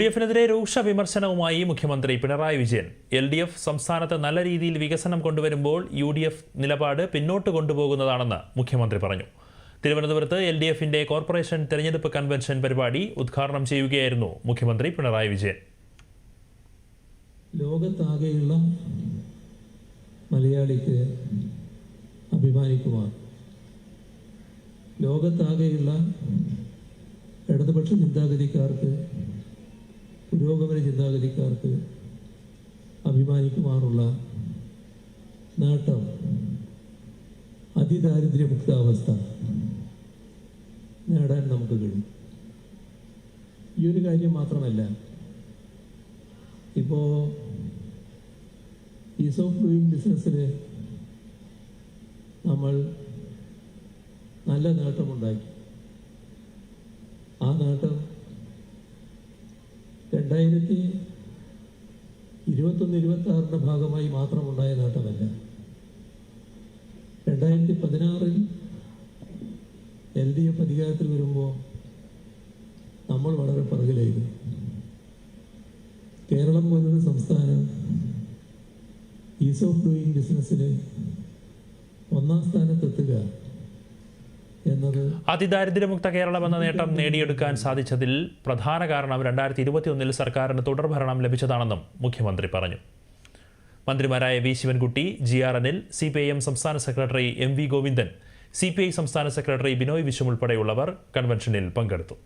D എഫിനെതിരെ രൂക്ഷ വിമർശനവുമായി മുഖ്യമന്ത്രി Pinarayi Vijayan. L D F സംസ്ഥാനത്ത് നല്ല രീതിയിൽ വികസനം കൊണ്ടുവരുമ്പോൾ യു ഡി എഫ് നിലപാട് പിന്നോട്ട് കൊണ്ടുപോകുന്നതാണെന്ന് മുഖ്യമന്ത്രി പറഞ്ഞു. തിരുവനന്തപുരത്ത് എൽ ഡി എഫിന്റെ കോർപ്പറേഷൻ തെരഞ്ഞെടുപ്പ് കൺവെൻഷൻ പരിപാടി ഉദ്ഘാടനം ചെയ്യുകയായിരുന്നു മുഖ്യമന്ത്രി പിണറായി വിജയൻ. ലോകത്താകെയുള്ള മലയാളിക്ക് അഭിമാനിക്കുവാൻ ലോകത്താകെയുള്ള ഇടതുപക്ഷ ചിന്താഗതിക്കാർക്ക് പുരോഗമന ചിന്താഗതിക്കാർക്ക് അഭിമാനിക്കുവാനുള്ള നേട്ടം അതിദാരിദ്ര്യമുക്താവസ്ഥ നേടാൻ നമുക്ക് കഴിയും. ഈ ഒരു കാര്യം മാത്രമല്ല ഇപ്പോൾ ഈസ് ഓഫ് ഡൂയിങ് ബിസിനസ്സിൽ നമ്മൾ നല്ല നേട്ടമുണ്ടാക്കി. ആ നേട്ടം രണ്ടായിരത്തി ഇരുപത്തൊന്ന് ഇരുപത്തി ആറിന്റെ ഭാഗമായി മാത്രമുണ്ടായ നേട്ടമല്ല. രണ്ടായിരത്തി പതിനാറിൽ എൽ ഡി എഫ് അധികാരത്തിൽ വരുമ്പോൾ നമ്മൾ വളരെ പിറകിലായിരുന്നു. കേരളം പോലൊരു സംസ്ഥാനം ഈസ് ഓഫ് ഡൂയിങ് ബിസിനസ്സിൽ ഒന്നാം സ്ഥാനത്തെത്തുക അതിദാരിദ്ര്യമുക്ത കേരളം എന്ന നേട്ടം നേടിയെടുക്കാൻ സാധിച്ചതിൽ പ്രധാന കാരണം രണ്ടായിരത്തി ഇരുപത്തിയൊന്നിൽ സർക്കാരിന് തുടർഭരണം ലഭിച്ചതാണെന്നും മുഖ്യമന്ത്രി പറഞ്ഞു. മന്ത്രിമാരായ V Sivankutty G R Anil C P I M സംസ്ഥാന secretary M V Govindan C P I സംസ്ഥാന സെക്രട്ടറി ബിനോയ് വിശ്വം ഉൾപ്പെടെയുള്ളവർ കൺവെൻഷനിൽ പങ്കെടുത്തു.